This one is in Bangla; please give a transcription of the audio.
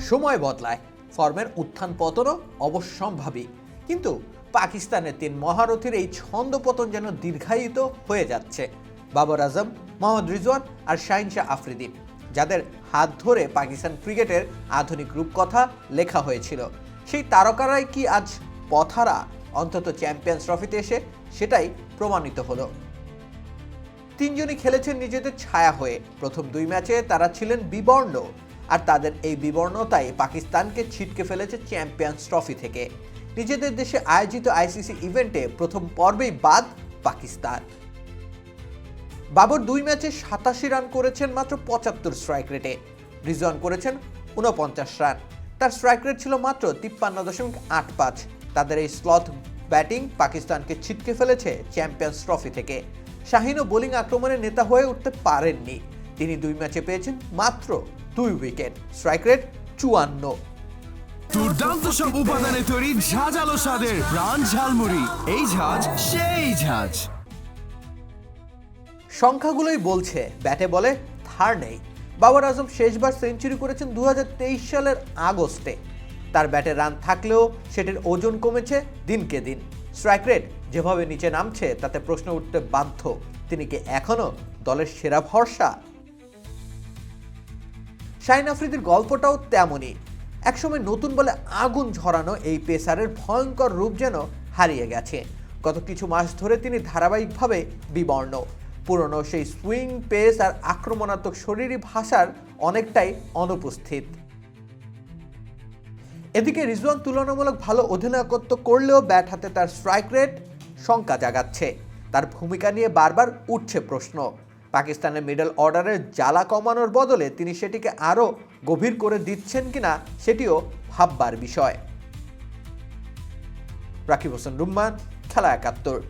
সময় বদলায়। ফর্মের উত্থান পতনও অবশ্যম্ভাবী। কিন্তু পাকিস্তানের তিন মহারথীর এই ছন্দপতন যেন দীর্ঘায়িত হয়ে যাচ্ছে। বাবর আজম, মোহাম্মদ রিজওয়ান আর শাহিন শাহ আফ্রিদি, যাদের হাত ধরে পাকিস্তান ক্রিকেটের আধুনিক রূপকথা লেখা হয়েছিল। সেই তারকারাই কি আজ পথারা অন্তত চ্যাম্পিয়ন্স ট্রফিতে এসে সেটাই প্রমাণিত হলো। তিনজনই খেলেছেন নিজেদের ছায়া হয়ে। প্রথম দুই ম্যাচে তারা ছিলেন বিবর্ণ। আর তাদের এই বিবর্ণতাই পাকিস্তানকে ছিটকে ফেলেছে চ্যাম্পিয়ন্স ট্রফি থেকে। নিজেদের দেশে আয়োজিত আইসিসি ইভেন্টে প্রথম পর্বেই বাদ পাকিস্তান। বাবর দুই ম্যাচে সাতাশি রান করেছেন মাত্র পঁচাত্তর স্ট্রাইক রেটে রিজন করেছেন উনপঞ্চাশ রান। তার স্ট্রাইক রেট ছিল মাত্র তিপ্পান্ন দশমিক আট পাঁচ। তাদের এই স্লথ ব্যাটিং পাকিস্তানকে ছিটকে ফেলেছে চ্যাম্পিয়ন্স ট্রফি থেকে। শাহিনও বোলিং আক্রমণের নেতা হয়ে উঠতে পারেননি। তিনি দুই ম্যাচে পেয়েছেন মাত্র দুই উইকেট। স্ট্রাইক রেট চুয়ান্ন। দুর্দান্ত সব উপাদানে তৈরি ঝাঁঝালো স্বাদের প্রাণ ঝালমুড়ি। এই ঝাঁজ সেই ঝাঁজ। সংখ্যাগুলোই বলছে ব্যাটে বলে ধার নেই। বাবর আজম শেষবার সেঞ্চুরি করেছেন দুই হাজার তেইশ সালের আগস্টে। তার ব্যাটে রান থাকলেও সেটির ওজন কমেছে দিনকে দিন। স্ট্রাইক রেট যেভাবে নিচে নামছে তাতে প্রশ্ন উঠতে বাধ্য। তিনি কি এখনও দলের সেরা ভরসা শাহিন আফ্রিদির গল্পটাও তেমনই। একসময় নতুন বলে আগুন ঝরানো এই পেসারের ভয়ঙ্কর রূপ যেন হারিয়ে গেছে। গত কিছু মাস ধরে তিনি ধারাবাহিকভাবে বিবর্ণ। পুরনো সেই সুইং পেস আর আক্রমণাত্মক শরীরী ভাষার অনেকটাই অনুপস্থিত। এদিকে রিজওয়ান তুলনামূলক ভালো অধিনায়কত্ব করলেও ব্যাট হাতে তার স্ট্রাইক রেট শঙ্কা জাগাচ্ছে। তার ভূমিকা নিয়ে বারবার উঠছে প্রশ্ন। পাকিস্তানের মিডল অর্ডারের জ্বালা কমানোর বদলে তিনি সেটিকে আরও গভীর করে দিচ্ছেন কিনা সেটিও ভাববার বিষয়। রাকিব হোসেন রুম্মান খেলা একাত্তর।